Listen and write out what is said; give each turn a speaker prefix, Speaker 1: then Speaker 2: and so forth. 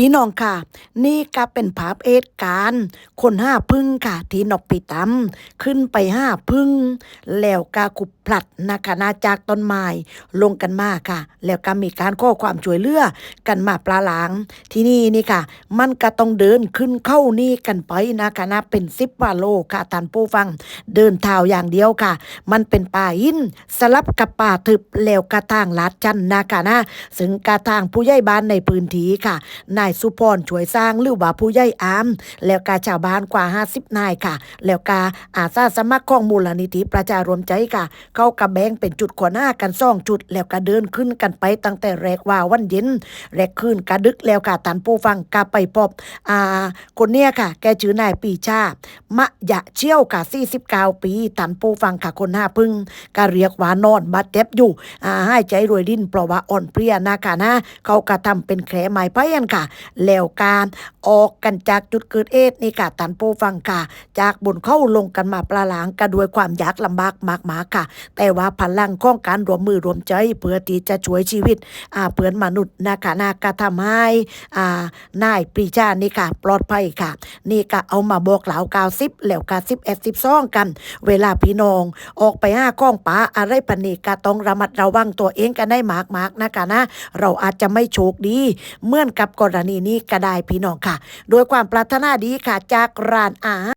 Speaker 1: พี่น้องค่ะ นี่ก็เป็นภาพเหตุการณ์คนห้าพึ่งค่ะ ที่นกปีตำขึ้นไปห้าพึ่ง แล้วกากุบพลัดนะคะนาจากต้นไม้ลงกันมาค่ะ แล้วก็มีการข้อความช่วยเหลือกันมาปลาหลางที่นี่นี่ค่ะ มันก็ต้องเดินขึ้นเข้านี่กันไปนะคะนะเป็นสิบวาโลค่ะท่านผู้ฟัง เดินเท้าอย่างเดียวค่ะ มันเป็นป่าหินสลับกับป่าทึบแล้วกระทางลาดจันนะคะนะซึ่งกระทางผู้ใหญ่บ้านในพื้นที่ค่ะนายสุพรช่วยสร้างหรือว่าผู้ใหญ่อาม แล้วกาชาวบ้านกว่า 50 นายค่ะ แล้วกาอาสาสมัครของมูลนิธิประชารวมใจค่ะ เข้ากระแบงเป็นจุดขวหน้ากันซ่องจุด แล้วก็เดินขึ้นกันไปตั้งแต่แรกว่าวันเย็น แรกขึ้นกระดึกแล้วค่ะตันผู้ฟังกาไปพบอ่าคนเนี้ยค่ะ แกชื่อนายปีชามะยะเชี่ยวค่ะ49 ปีตันผู้ฟังค่ะคนห้าพึ่งก็เรียกว่านอนบาดเจ็บอยู่อ่าให้ใจรวยดิ้นเพราะว่าอ่อนเพลียนะคะนะเขากระทำเป็นแผลไม้พยันค่ะแล้วการออกกันจากจุดเกิดเหตุนี่ค่ะตันผู้ฟังค่ะ จากบนเข้าลงกันมาปลาหลางกันด้วยความยากลำบากมากมากค่ะ แต่ว่าพลังของการรวมมือรวมใจเพื่อที่จะช่วยชีวิตอ่าเพื่อนมนุษย์นะคะนากระทำให้อ่านายปรีชานี่ค่ะ ปลอดภัยค่ะ นี่ก็เอามาบอกเหล่าเก้าสิบแล้วก็สิบเอ็ดสิบสองกัน เวลาพี่น้องออกไปห้าข้องป่าอะไรปนีก็ต้องระมัดระวังตัวเองกันได้มากๆนะคะนะ เราอาจจะไม่โชคดี เหมือนกับกรณีนี้ก็ได้พี่น้องค่ะ โดยความปรารถนาดีค่ะจากร้านอาหาร